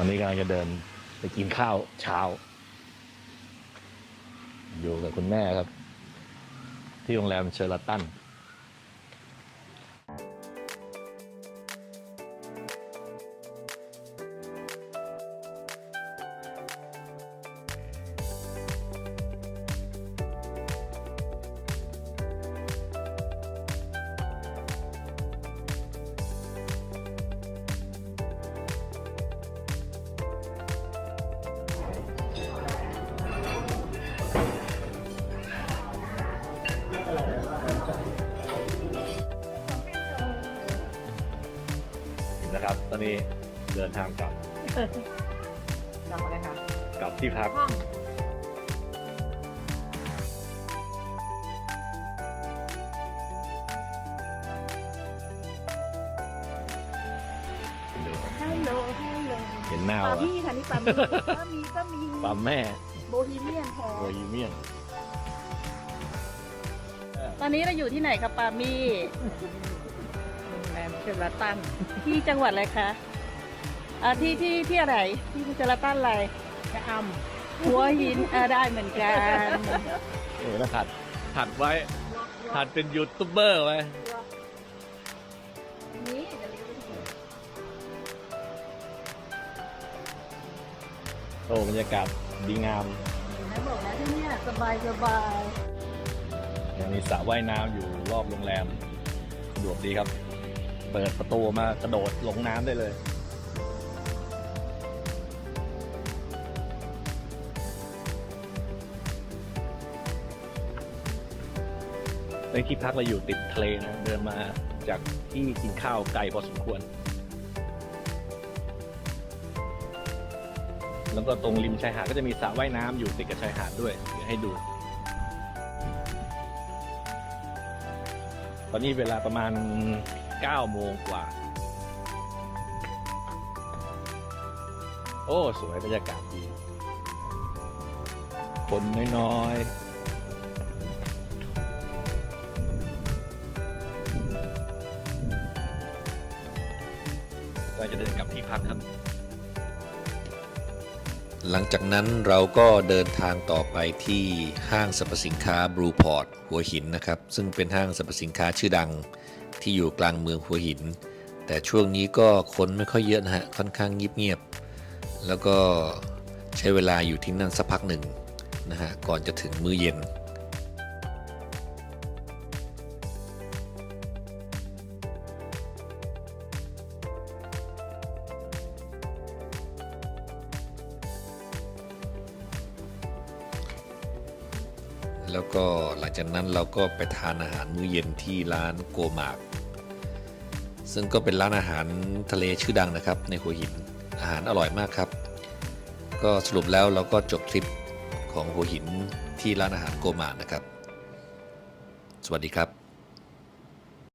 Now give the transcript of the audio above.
ตอนนี้กำลังจะเดินไปกินข้าวเช้า อยู่กับคุณแม่ครับ ที่โรงแรมเชอร์ตัน นะครับ ตอนนี้เดินทางกลับจำอะไรคะกลับที่พัก ห้องดูฮัลโหลฮัลโหลเห็นหน้าปาว่ะมี่ค่ะนี่ปามี่ก็มีก็มีปั๊มแม่โบฮีเมียนแท้โรยเมียนตอนนี้เราอยู่ที่ไหนครับปามี่ โรงแรมเชลตันที่จังหวัดอะไรคะอ่าที่ที่ที่อะไรที่เชลตันอะไรชะอำหัวหินอ่าได้เหมือนกันเออแล้วหัดหัดไว้หัดเป็นยูทูบเบอร์ไว้นี่โอ้บรรยากาศดีงามไหนบอกแล้วที่เนี่ยสบายสบายยังมีสระว่ายน้ำอยู่รอบโรงแรมสะดวกดีครับ เปิดประตูมากระโดดลงน้ำได้เลย ในที่พักเราอยู่ติดทะเลนะเดินมาจากที่กินข้าวไกลพอสมควร แล้วก็ตรงริมชายหาดก็จะมีสระว่ายน้ำอยู่ติดกับชายหาดด้วยเดี๋ยวให้ดู ตอนนี้เวลาประมาณ 9 โมงกว่า โอ้ สวยบรรยากาศดีคนน้อยๆก็จะเดินกลับที่พักครับ หลังจากนั้นเราก็เดินทางต่อไปที่ห้างสรรพสินค้าบรูพอร์ตหัวหินนะครับ ซึ่งเป็นห้างสรรพสินค้าชื่อดังที่อยู่กลางเมืองหัวหิน แต่ช่วงนี้ก็คนไม่ค่อยเยอะนะฮะค่อนข้างเงียบๆแล้วก็ใช้เวลาอยู่ที่นั่นสักพักหนึ่งนะฮะก่อนจะถึงมื้อเย็น แล้วก็หลังจากนั้นเราก็ไปทานอาหารมื้อเย็นที่ร้านโกมาก ซึ่งก็เป็นร้านอาหารทะเลชื่อดังนะครับ ในหัวหินอาหารอร่อยมากครับ ก็สรุปแล้วเราก็จบทริปของหัวหินที่ร้านอาหารโกมากนะครับ สวัสดีครับ